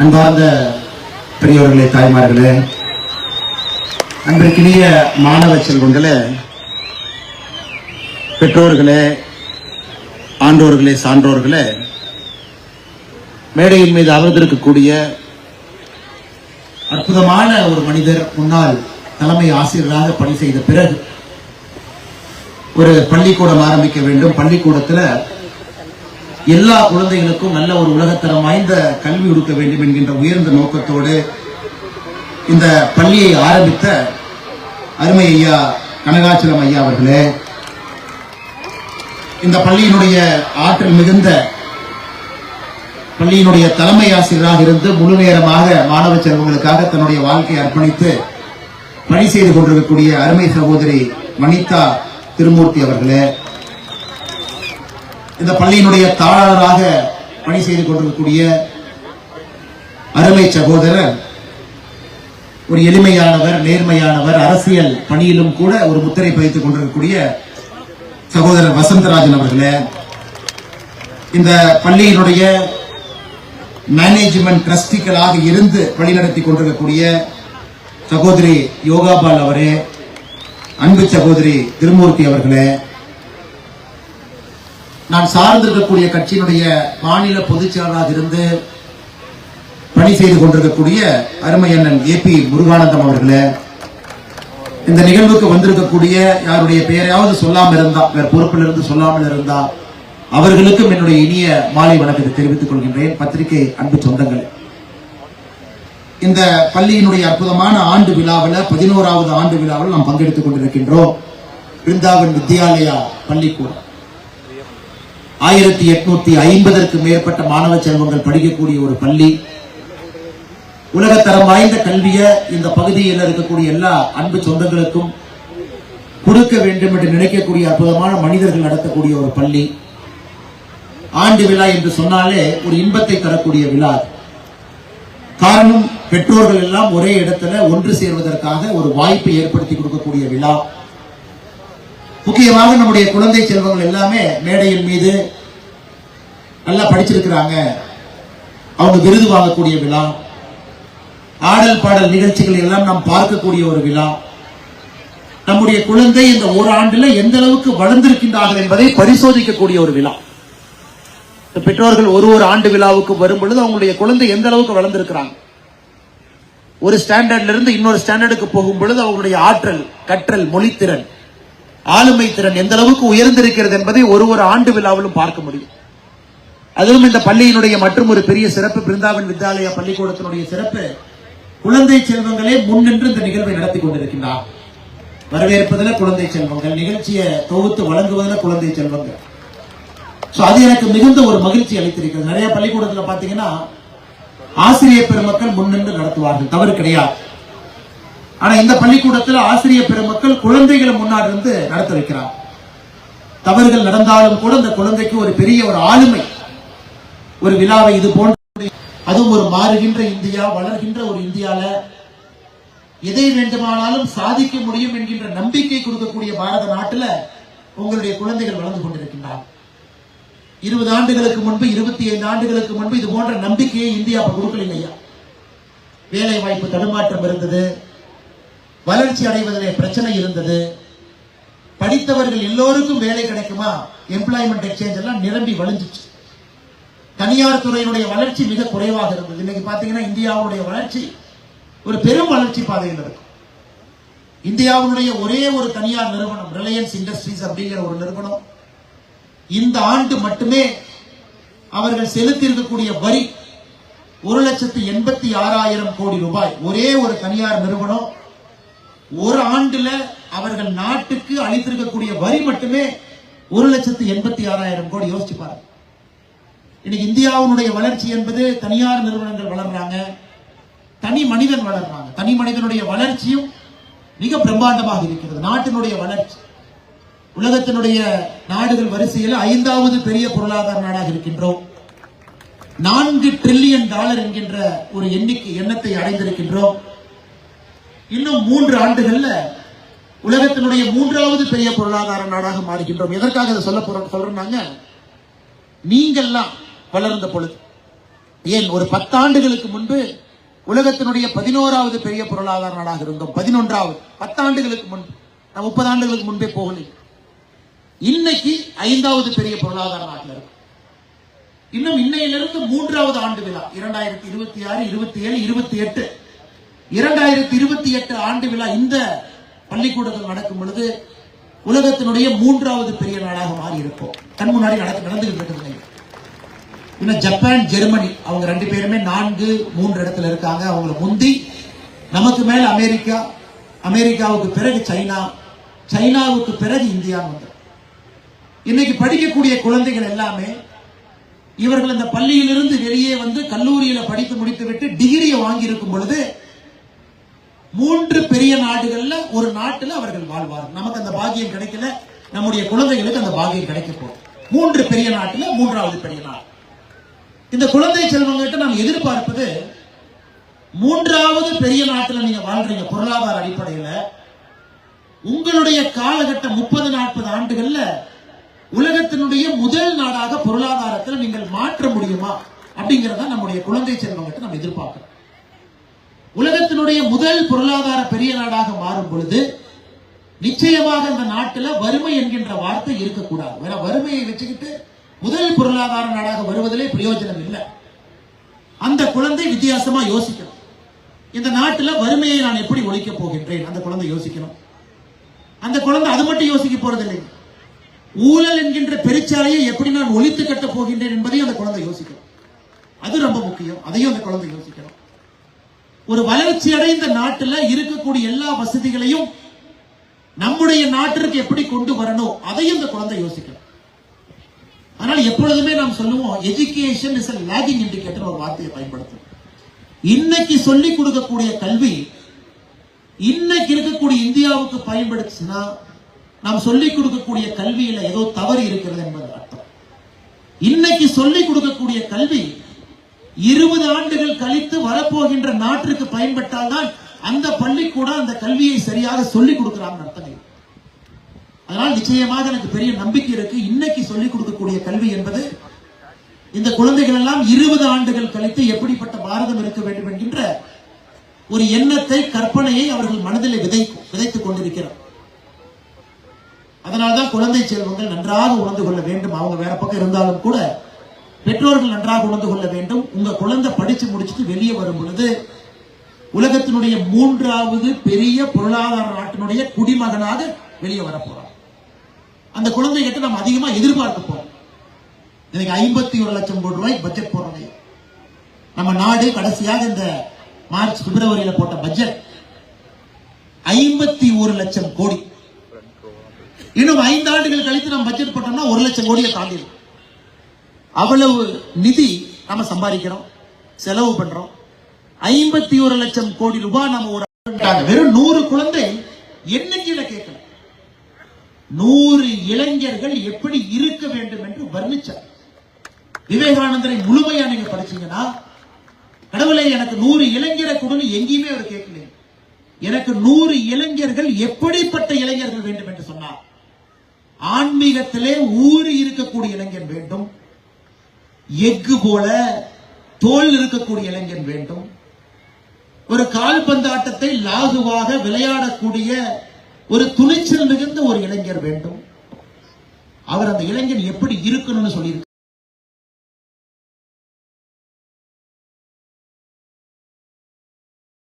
அன்பார்ந்த பெரியவர்களே தாய்மார்களே அன்றைக்கினிய மாணவ செல்வங்களே பெற்றோர்களே ஆண்டோர்களே சான்றோர்களே மேடையின் மீது அமர்ந்திருக்கக்கூடிய அற்புதமான ஒரு மனிதர் முன்னாள் தலைமை ஆசிரியராக பணி செய்த பிறகு ஒரு பள்ளிக்கூடம் ஆரம்பிக்க வேண்டும். பள்ளிக்கூடத்துல எல்லா குழந்தைகளுக்கும் நல்ல ஒரு உலகத்தரம் வாய்ந்த கல்வி கொடுக்க வேண்டும் என்கின்ற உயர்ந்த நோக்கத்தோடு இந்த பள்ளியை ஆரம்பித்த அருமை ஐயா கனகாச்சலம் ஐயா அவர்களே இந்த பள்ளியினுடைய ஆற்றல் மிகுந்த பள்ளியினுடைய தலைமை ஆசிரியராக இருந்து முழு நேரமாக மாணவ செல்வங்களுக்காக தன்னுடைய வாழ்க்கையை அர்ப்பணித்து பணி செய்து கொண்டிருக்கக்கூடிய அருமை சகோதரி வனிதா திருமூர்த்தி அவர்களே இந்த பள்ளியினுடைய தாளாளராக பணி செய்து கொண்டிருக்கக்கூடிய அருமை சகோதரர் ஒரு எளிமையானவர் நேர்மையானவர் அரசியல் பணியிலும் கூட ஒரு முத்திரை பதித்துக் கொண்டிருக்கக்கூடிய சகோதரர் வசந்தராஜன் அவர்களே இந்த பள்ளியினுடைய மேனேஜ்மெண்ட் ட்ரஸ்டிக்களாக இருந்து வழிநடத்தி கொண்டிருக்கக்கூடிய சகோதரி யோகாபால் அவரே அன்பு சகோதரி திருமூர்த்தி அவர்களே நான் சார்ந்திருக்கக்கூடிய கட்சியினுடைய மாநில பொதுச் செயலராக இருந்து பணி செய்து கொண்டிருக்கக்கூடிய அருமை அண்ணன் ஏ பி முருகானந்தம் அவர்களே இந்த நிகழ்வுக்கு வந்திருக்கக்கூடிய யாருடைய பெயரையாவது சொல்லாமல் இருந்தா வேற பொறுப்பில் இருந்து சொல்லாமல் இருந்தா அவர்களுக்கும் என்னுடைய இனிய மாலை வணக்கத்தை தெரிவித்துக் கொள்கின்றேன். பத்திரிகை அன்பு சொந்தங்கள் இந்த பள்ளியினுடைய அற்புதமான ஆண்டு விழாவில் பதினோராவது ஆண்டு விழாவில் நாம் பங்கெடுத்துக் கொண்டிருக்கின்றோம். பிருந்தாவன் வித்யாலயா பள்ளிக்கூடம். ஆயிரத்தி எட்நூத்தி ஐம்பதற்கு மேற்பட்ட மாணவ செல்வங்கள் படிக்கக்கூடிய ஒரு பள்ளி. உலகத்தரம் வாய்ந்த கல்வியை இந்த பகுதியில் இருக்கக்கூடிய எல்லா அன்பு சொந்தங்களுக்கும் கொடுக்க வேண்டும் என்று நினைக்கக்கூடிய அற்புதமான மனிதர்கள் நடத்தக்கூடிய ஒரு பள்ளி. ஆண்டு விழா என்று சொன்னாலே ஒரு இன்பத்தை தரக்கூடிய விழா காரணம் பெற்றோர்கள் எல்லாம் ஒரே இடத்துல ஒன்று சேர்வதற்காக ஒரு வாய்ப்பை ஏற்படுத்தி கொடுக்கக்கூடிய விழா. முக்கியமாக நம்முடைய குழந்தை செல்வங்கள் எல்லாமே மேடையின் மீது நல்லா படிச்சிருக்கிறாங்க. அவங்க விருது வாங்கக்கூடிய விழா ஆடல் பாடல் நிகழ்ச்சிகள் எல்லாம் நாம் பார்க்கக்கூடிய ஒரு விழா. நம்முடைய குழந்தை இந்த ஒரு ஆண்டில் எந்த அளவுக்கு வளர்ந்திருக்கின்றார்கள் என்பதை பரிசோதிக்கக்கூடிய ஒரு விழா. இந்த பெற்றோர்கள் ஒரு ஒரு ஆண்டு விழாவுக்கு வரும் பொழுது அவங்களுடைய குழந்தை எந்த அளவுக்கு வளர்ந்திருக்கிறாங்க? ஒரு ஸ்டாண்டர்ட்ல இருந்து இன்னொரு ஸ்டாண்டர்டுக்கு போகும் பொழுது அவங்களுடைய ஆற்றல் கற்றல் மொழித்திறன் ஆளுமை திறன் எந்த அளவுக்கு உயர்ந்திருக்கிறது என்பதை ஒரு ஒரு ஆண்டு விழாவிலும் பார்க்க முடியும். அதிலும் இந்த பள்ளியினுடைய மற்றும் ஒரு பெரிய சிறப்பு பிருந்தாவன் வித்யாலயா பள்ளிக்கூடத்தினுடைய சிறப்பு குழந்தை செல்வங்களே முன்னின்று இந்த நிகழ்வை நடத்தி கொண்டிருக்கின்றார். வரவேற்பதில் குழந்தை செல்வங்கள் நிகழ்ச்சியை தொகுத்து வழங்குவதில் குழந்தை செல்வங்கள். சோ அது எனக்கு மிகுந்த ஒரு மகிழ்ச்சி அளித்திருக்கிறது. நிறைய பள்ளிக்கூடத்துல பாத்தீங்கன்னா ஆசிரியர் பெருமக்கள் முன்னின்று நடத்துவார்கள். தவறு கிடையாது. ஆனா இந்த பள்ளிக்கூடத்தில் ஆசிரியர் பெருமக்கள் குழந்தைகளை முன்னாடி இருந்து நடத்த வைக்கிறார் தவறுகள் நடந்தாலும் கூட இந்த குழந்தைக்கு ஒரு பெரிய ஒரு ஆளுமை ஒரு விழாவை இது போன்ற அதுவும் ஒரு மாறுகின்ற இந்தியா வளர்கின்ற ஒரு இந்தியால எதை வேண்டுமானாலும் சாதிக்க முடியும் என்கின்ற நம்பிக்கை கொடுக்கக்கூடிய பாரத நாட்டில் உங்களுடைய குழந்தைகள் வளர்ந்து கொண்டிருக்கின்றார் இருபது ஆண்டுகளுக்கு முன்பு இருபத்தி ஐந்து ஆண்டுகளுக்கு முன்பு இது போன்ற நம்பிக்கையை இந்தியா கொடுக்கலையா வேலை வாய்ப்பு தடுமாற்றம் இருந்தது. வளர்ச்சி அடைவதிலே பிரச்சனை இருந்தது. படித்தவர்கள் எல்லோருக்கும் வேலை கிடைக்குமா? எம்ப்ளாய்மெண்ட் எக்ஸ்சேஞ்ச் எல்லாம் நிரம்பி வழிஞ்சிச்சு. தனியார் துறையினுடைய வளர்ச்சி மிக குறைவாக இருந்தது. இன்னைக்கு பாத்தீங்கன்னா இந்தியாவுடைய வளர்ச்சி ஒரு பெரும் வளர்ச்சி பாதையில் இருக்கும் இந்தியாவுடைய ஒரே ஒரு தனியார் நிறுவனம் ரிலையன்ஸ் இண்டஸ்ட்ரீஸ் அப்படிங்கிற ஒரு நிறுவனம். இந்த ஆண்டு மட்டுமே அவர்கள் செலுத்தி இருக்கக்கூடிய வரி ஒரு லட்சத்து எண்பத்தி ஆறாயிரம் கோடி ரூபாய். ஒரே ஒரு தனியார் நிறுவனம். ஒரு ஆண்டுல அவர்கள் நாட்டுக்கு அளித்திருக்கக்கூடிய வரி மட்டுமே ஒரு லட்சத்து எண்பத்தி ஆறாயிரம் கோடி. யோசிச்சு பாருங்க. இன்னைக்கு இந்தியாவுடைய வளர்ச்சி என்பது தனியார் நிறுவனங்கள் வளர்றாங்க தனி மனிதன் வளர்றாங்க. தனி மனிதனுடைய வளர்ச்சியும் மிக பிரம்மாண்டமாக இருக்கிறது. நாட்டினுடைய வளர்ச்சி. உலகத்தினுடைய நாடுகள் வரிசையில் ஐந்தாவது பெரிய பொருளாதார நாடாக இருக்கின்றோம். நான்கு டிரில்லியன் டாலர் என்கின்ற ஒரு எண்ணிக்கை எண்ணத்தை அடைந்திருக்கின்றோம். இன்னும் மூன்று ஆண்டுகள்ல உலகத்தினுடைய மூன்றாவது பெரிய பொருளாதார நாடாக மாறுகின்றோம். எதற்காக இதை சொல்ல போறோம் சொல்றாங்க நீங்கள்லாம் வளர்ந்த பொழுது. ஏன்? ஒரு பத்தாண்டுகளுக்கு முன்பு உலகத்தினுடைய பதினோராவது பெரிய பொருளாதார நாடாக இருந்தோம். பதினொன்றாவது. பத்தாண்டுகளுக்கு முன்பு. நான் முப்பது ஆண்டுகளுக்கு முன்பே போகல. இன்னைக்கு ஐந்தாவது பெரிய பொருளாதார நாட்டில் இருக்கும். இன்னும் இன்னையிலிருந்து மூன்றாவது ஆண்டு விழா. இரண்டாயிரத்தி இருபத்தி ஆறு இருபத்தி ஏழு இருபத்தி எட்டு. இரண்டாயிரத்தி இருபத்தி எட்டு ஆண்டு விழா இந்த பள்ளிக்கூடத்தில் நடக்கும் பொழுது உலகத்தினுடைய மூன்றாவது பெரிய நாடாக மாறி இருக்கும் கண் முன்னாடி நடக்க நடந்துகிட்டு இன்னும் ஜப்பான் ஜெர்மனி அவங்க ரெண்டு பேருமே நான்கு மூன்று இடத்துல இருக்காங்க. அவங்கள முந்தி நமக்கு மேல அமெரிக்கா அமெரிக்காவுக்கு பிறகு சைனா சைனாவுக்கு பிறகு இந்தியா வந்து. இன்னைக்கு படிக்கக்கூடிய குழந்தைகள் எல்லாமே இவர்கள் இந்த பள்ளியிலிருந்து வெளியே வந்து கல்லூரியில படித்து முடித்துவிட்டு டிகிரியை வாங்கி இருக்கும் பொழுது மூன்று பெரிய நாடுகள்ல ஒரு நாட்டுல அவர்கள் வாழ்வார். நமக்கு அந்த பாகியம் கிடைக்கல நம்முடைய குழந்தைகளுக்கு அந்த பாகியம் கிடைக்க போகும் மூன்று பெரிய நாட்டுல மூன்றாவது பெரிய நாடு. இந்த குழந்தை செல்வங்கிட்ட நாம் எதிர்பார்ப்பது மூன்றாவது பெரிய நாட்டுல நீங்க வாழ்றீங்க பொருளாதார அடிப்படையில. உங்களுடைய காலகட்டம் முப்பது நாற்பது ஆண்டுகள்ல உலகத்தினுடைய முதல் நாடாக பொருளாதாரத்தில் நீங்கள் மாற்ற முடியுமா? அப்படிங்கறத நம்முடைய குழந்தை செல்வங்கிட்ட நம்ம எதிர்பார்க்கிறோம். உலகத்தினுடைய முதல் பொருளாதார பெரிய நாடாக மாறும் பொழுது நிச்சயமாக அந்த நாட்டில் வறுமை என்கின்ற வார்த்தை இருக்கக்கூடாது. ஏன்னா வறுமையை வச்சுக்கிட்டு முதல் பொருளாதார நாடாக வருவதிலே பிரயோஜனம் இல்லை. அந்த குழந்தை வித்தியாசமா யோசிக்கணும். இந்த நாட்டில் வறுமையை நான் எப்படி ஒழிக்கப் போகின்றேன்? அந்த குழந்தை யோசிக்கணும். அந்த குழந்தை அது மட்டும் யோசிக்க போறதில்லை. ஊழல் என்கின்ற பெருச்சாலையை எப்படி நான் ஒழித்து கட்டப் போகின்றேன் என்பதையும் அந்த குழந்தை யோசிக்கணும். அது ரொம்ப முக்கியம். அதையும் அந்த குழந்தை யோசிக்கணும். ஒரு வளர்ச்சி அடைந்த நாட்டுல இருக்கக்கூடிய எல்லா வசதிகளையும் நம்முடைய நாட்டிற்கு எப்படி கொண்டு வரணும் அதையும் இந்த குழந்தை யோசிக்கணும். ஆனால் எப்பொழுதுமே நாம் சொல்லுவோம் எஜுகேஷன் இஸ் லேகிங் இண்டிகேட்டர் ஒரு வார்த்தையை பயன்படுத்தும் இன்னைக்கு சொல்லிக் கொடுக்கக்கூடிய கல்வி இன்னைக்கு இருக்கக்கூடிய இந்தியாவுக்கு பயன்படுச்சுன்னா நாம் சொல்லிக் கொடுக்கக்கூடிய கல்வியில ஏதோ தவறு இருக்கிறது என்பது அர்த்தம். இன்னைக்கு சொல்லிக் கொடுக்கக்கூடிய கல்வி இருபது ஆண்டுகள் கழித்து வரப்போகின்ற நாட்டிற்கு பயன்பட்டால் தான் அந்த பள்ளிக்கூடம் அந்த கல்வியை சரியாக சொல்லிக் கொடுக்கிறாங்க அர்த்தம் அதனால் நிச்சயமாக எனக்கு பெரிய நம்பிக்கை இருக்கு. இன்னைக்கு சொல்லிக் கொடுக்கக்கூடிய கல்வி என்பது இந்த குழந்தைகள் எல்லாம் இருபது ஆண்டுகள் கழித்து எப்படிப்பட்ட பாரதம் இருக்க வேண்டும் என்கின்ற ஒரு எண்ணத்தை கற்பனையை அவர்கள் மனதில் விதை விதைத்துக் கொண்டிருக்கிறார். அதனால்தான் குழந்தை செல்வங்கள் நன்றாக உணர்ந்து கொள்ள வேண்டும். அவங்க வேற பக்கம் இருந்தாலும் கூட பெற்றோர்கள் நன்றாக உணர்ந்து கொள்ள வேண்டும். உங்க குழந்தை படிச்சு முடிச்சுட்டு வெளியே வரும் பொழுது உலகத்தினுடைய மூன்றாவது பெரிய பொருளாதார நாட்டினுடைய குடிமகனாக வெளியே வர அந்த அந்த குழந்தைகிட்ட நம்ம அதிகமா எதிர்பார்க்க போறோம். இன்னைக்கு ஐம்பத்தி ஒரு லட்சம் கோடி ரூபாய் பட்ஜெட் போடுறது நம்ம நாடு கடைசியாக இந்த மார்ச் பிப்ரவரியில போட்ட பட்ஜெட் ஐம்பத்தி ஒரு லட்சம் கோடி. இன்னும் ஐந்து ஆண்டுகள் கழித்து நம்ம பட்ஜெட் போட்டோம்னா ஒரு லட்சம் கோடியை தாண்டிடும். அவ்வளவு நிதி நம்ம சம்பாதிக்கிறோம் செலவு பண்றோம். ஐம்பத்தி ஒரு லட்சம் கோடி ரூபாய் நம்ம ஒரு வெறும் நூறு குழந்தை எண்ணிக்கையில கேட்கல? நூறு இளைஞர்கள் எப்படி இருக்க வேண்டும் என்று வர்ணிச்சார். விவேகானந்தரை முழுமையா நீங்க படிச்சீங்கன்னா கடவுளே எனக்கு நூறு இளைஞரை கொடுன்னு எங்கேயுமே அவர் கேட்கல. எனக்கு நூறு இளைஞர்கள் எப்படிப்பட்ட இளைஞர்கள் வேண்டும் என்று சொன்னார். ஆன்மீகத்திலே ஊறி இருக்கக்கூடிய இளைஞன் வேண்டும். எஃகு போல தோல் இருக்கக்கூடிய இளைஞன் வேண்டும். ஒரு கால்பந்தாட்டத்தை லாகுவாக விளையாடக்கூடிய ஒரு துணிச்சல் மிகுந்த ஒரு இளைஞர் வேண்டும். அவர் அந்த இளைஞன் எப்படி இருக்கணும்னு சொல்லி